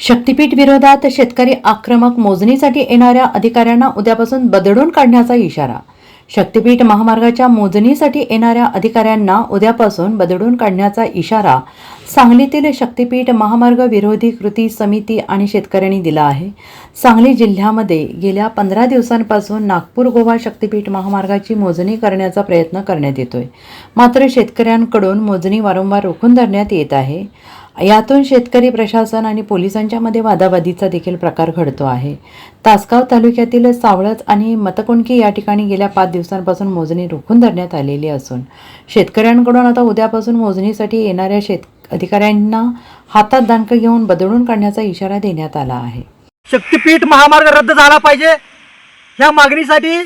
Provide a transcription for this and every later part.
शक्तीपीठ विरोधात शेतकरी आक्रमक मोजणीसाठी येणाऱ्या अधिकाऱ्यांना उद्यापासून बदडून काढण्याचा इशारा. शक्तीपीठ महामार्गाच्या मोजणीसाठी येणाऱ्या अधिकाऱ्यांना उद्यापासून बदडून काढण्याचा इशारा सांगलीतील शक्तीपीठ महामार्ग विरोधी कृती समिती आणि शेतकऱ्यांनी दिला आहे. सांगली जिल्ह्यामध्ये गेल्या पंधरा दिवसांपासून नागपूर गोवा शक्तीपीठ महामार्गाची मोजणी करण्याचा प्रयत्न करण्यात येतोय. मात्र शेतकऱ्यांकडून मोजणी वारंवार रोखून धरण्यात येत आहे. यातून शेतकरी प्रशासन आणि पोलिसांच्या मध्ये वादावादीचा देखील प्रकार घडतो आहे. तासगाव तालुक्यातील सावळज आणि मतकुणकी या ठिकाणी गेल्या पाच दिवसांपासून मोजणी रोखून धरण्यात आलेली असून शेतकऱ्यांकडून आता उद्यापासून मोजणीसाठी येणाऱ्या शेत अधिकाऱ्यांना हातात दांडकं घेऊन बदलून काढण्याचा इशारा देण्यात आला आहे. शक्तीपीठ महामार्ग रद्द झाला पाहिजे. ह्या मागणीसाठी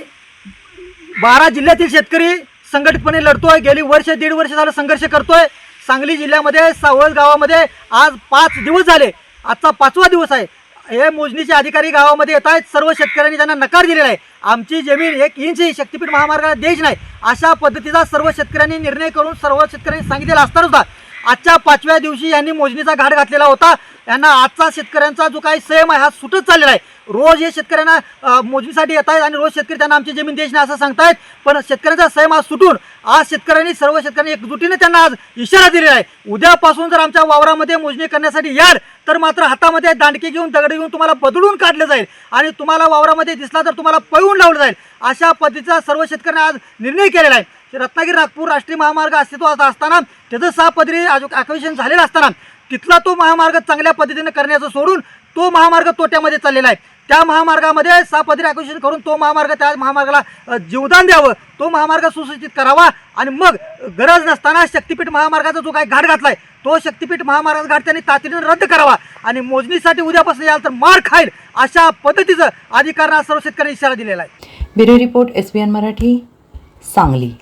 बारा जिल्ह्यातील शेतकरी संघटितपणे लढतोय. गेली वर्ष दीड वर्ष झालं संघर्ष करतोय. सांगली जिल्ह्यामध्ये सावळज गावामध्ये आज पाच दिवस झाले. आजचा पाचवा दिवस आहे. हे मोजणीचे अधिकारी गावामध्ये येत आहेत. सर्व शेतकऱ्यांनी त्यांना नकार दिलेला आहे. आमची जमीन एक इंच शक्तीपीठ महामार्गाला द्यायची नाही. अशा पद्धतीचा सर्व शेतकऱ्यांनी निर्णय करून सर्व शेतकऱ्यांनी सांगितलेला असताना सुद्धा आजच्या पाचव्या दिवशी यांनी मोजणीचा घाट घातलेला होता. यांना आजचा शेतकऱ्यांचा जो काही सेम आहे हा सुटत चाललेला आहे. रोज हे शेतकऱ्यांना अ, मोजणीसाठी येत आहेत आणि रोज शेतकरी त्यांना आमची जमीन द्यायची नाही असं सांगतायत. पण शेतकऱ्यांचा सैम आज सुटून आज शेतकऱ्यांनी सर्व शेतकऱ्यांनी एकजुटीने त्यांना आज इशारा दिलेला आहे. उद्यापासून जर आमच्या वावरामध्ये मोजणी करण्यासाठी याल तर मात्र हातामध्ये दांडके घेऊन दगड घेऊन तुम्हाला बदलून काढलं जाईल आणि तुम्हाला वावरामध्ये दिसला तर तुम्हाला पळवून लावलं जाईल. अशा पद्धतीचा सर्व शेतकऱ्यांनी आज निर्णय केलेला आहे. रत्नागिरी नागपूर राष्ट्रीय महामार्ग अस्तित्वात असताना त्याचं सहा पदरी आक्वेशन झालेलं असताना तिथला तो महामार्ग चांगल्या पद्धतीने करण्याचं सोडून तो महामार्ग तोट्यामध्ये चाललेला आहे. त्या महामार्गामध्ये सहा पदरी करून तो महामार्ग त्या महामार्गाला जीवदान द्यावं. तो महामार्ग सुसूचित करावा आणि मग गरज नसताना शक्तीपीठ महामार्गाचा जो काही घाट घातलाय तो शक्तीपीठ महामार्गाचा घाट त्यांनी तातडीनं रद्द करावा आणि मोजणीसाठी उद्यापासून याल तर मार खाईल अशा पद्धतीचं अधिकारांना सर्व शेतकऱ्यांनी इशारा दिलेला आहे. Bureau report S Marathi Sangli.